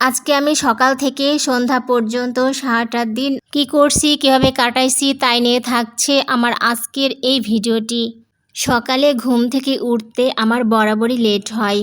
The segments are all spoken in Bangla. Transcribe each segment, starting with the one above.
আজকে আমি সকাল থেকে সন্ধ্যা পর্যন্ত সারাটা দিন কি করছি, কীভাবে কাটাইছি তাই নিয়ে থাকছে আমার আজকের এই ভিডিওটি। সকালে ঘুম থেকে উঠতে আমার বরাবরই লেট হয়,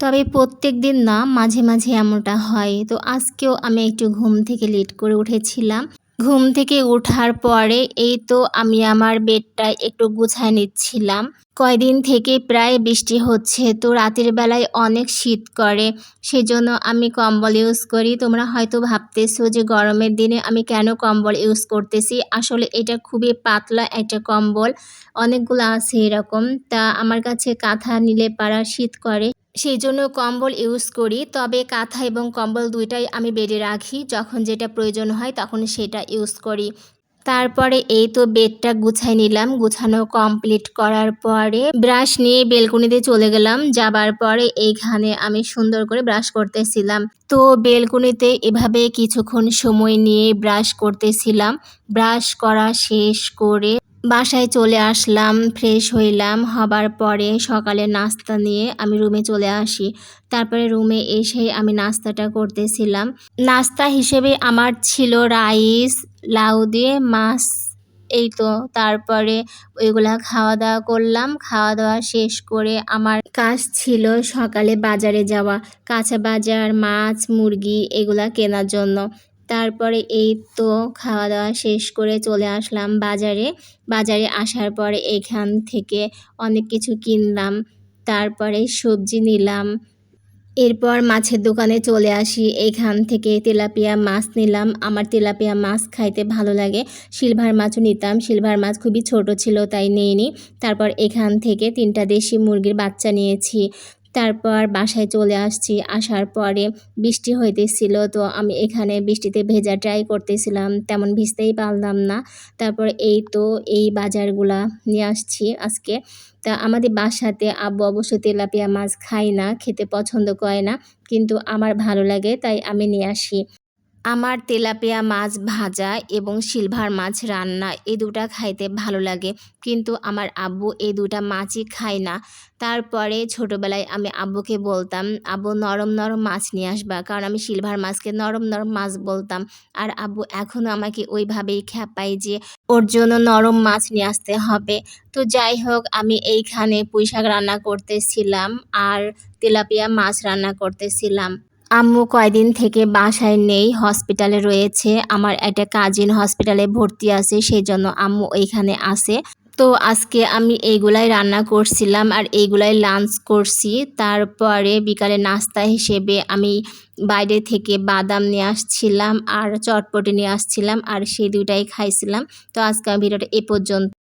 তবে প্রত্যেক দিন না, মাঝে মাঝে এমনটা হয়। তো আজকেও আমি একটু ঘুম থেকে লেট করে উঠেছিলাম। ঘুম থেকে ওঠার পরে এই তো আমি আমার বেডটা একটু গুছায় নিচ্ছিলাম। কয়দিন থেকে প্রায় বৃষ্টি হচ্ছে, তো রাতের বেলায় অনেক শীত করে। সেজন্য আমি কম্বল ইউজ করি। তোমরা হয়তো ভাবতেছো যে গরমের দিনে আমি কেন কম্বল ইউজ করতেছি? আসলে এটা খুবই পাতলা একটা কম্বল। অনেকগুলো আছে এরকম। তা আমার কাছে কাঁথা নিলে পাড়া শীত করে। সেই জন্য কম্বল ইউজ করি। তবে কাঁথা এবং কম্বল দুইটাই আমি বেডে রাখি। যখন যেটা প্রয়োজন হয় তখন সেটা ইউজ করি। তারপরে এই তো বেডটা গুছাই নিলাম। গুছানো কমপ্লিট করার পরে ব্রাশ নিয়ে বেলকুনিতে চলে গেলাম। যাবার পরে এইখানে আমি সুন্দর করে ব্রাশ করতেছিলাম। তো বেলকুনিতে এভাবে কিছুক্ষণ সময় নিয়ে ব্রাশ করতেছিলাম। ব্রাশ করা শেষ করে বাসায় চলে আসলাম ফ্রেশ হইলাম। হবার পরে সকালে নাস্তা নিয়ে আমি রুমে চলে আসি। তারপরে রুমে এসে আমি নাস্তাটা করতেছিলাম। নাস্তা হিসেবে আমার ছিল রাইস লাউ দিয়ে মাছ, এই তো। তারপরে ওইগুলা খাওয়া দাওয়া করলাম। খাওয়া দাওয়া শেষ করে আমার কাজ ছিল সকালে বাজারে যাওয়া। কাঁচা বাজার, মাছ, মুরগি এগুলা কেনার জন্য। তারপরে এই তো খাওয়া দাওয়া শেষ করে চলে আসলাম বাজারে। বাজারে আসার পরে এখান থেকে অনেক কিছু কিনলাম, তারপরে সবজি নিলাম। এরপর মাছের দোকানে চলে আসি। এখান থেকে তেলাপিয়া মাছ নিলাম। আমার তেলাপিয়া মাছ খাইতে ভালো লাগে। সিলভার মাছও নিতাম। সিলভার মাছ খুবই ছোট ছিল, তাই নিইনি। তারপর এখান থেকে তিনটা দেশি মুরগির বাচ্চা নিয়েছি। তারপর বাসায় চলে আসছি। আসার পরে বৃষ্টি হইতেছিল, তো আমি এখানে বৃষ্টিতে ভেজা ট্রাই করতেছিলাম, তেমন ভিজতেই পারলাম না। তারপর এই তো এই বাজারগুলা নিয়ে আসছি আজকে। তা আমাদের বাসাতে আব্বু অবশ্য তেলাপিয়া মাছ খায় না, খেতে পছন্দ করে না, কিন্তু আমার ভালো লাগে, তাই আমি নিয়ে আসি। আমার তেলাপিয়া মাছ ভাজা এবং সিলভার মাছ রান্না এই দুটা খাইতে ভালো লাগে। কিন্তু আমার আব্বু এই দুটা মাছই খায় না। তারপরে ছোটোবেলায় আমি আব্বুকে বলতাম, আব্বু, নরম নরম মাছ নিয়ে আসবা। কারণ আমি সিলভার মাছকে নরম নরম মাছ বলতাম। আর আব্বু এখনও আমাকে ওইভাবেই খ্যাপাই যে ওর জন্য নরম মাছ নিয়ে আসতে হবে। তো যাই হোক, আমি এইখানে পুঁই শাক রান্না করতেছিলাম আর তেলাপিয়া মাছ রান্না করতেছিলাম। আম্মু কয়দিন থেকে বাসায় নেই হসপিটালে রয়েছে। আমার একটা কাজিন হসপিটালে ভর্তি আছে সেই জন্য আম্মু ওইখানে আছে। তো আজকে আমি এইগুলাই রান্না করছিলাম আর এইগুলাই লাঞ্চ করছি। তারপরে বিকালে নাস্তা হিসেবে আমি বাইরে থেকে বাদাম নিয়ে আসছিলাম আর চটপটি নিয়ে আসছিলাম আর সেই দুটাই খাইছিলাম। তো আজকে আমি ভিডিওটা এ পর্যন্ত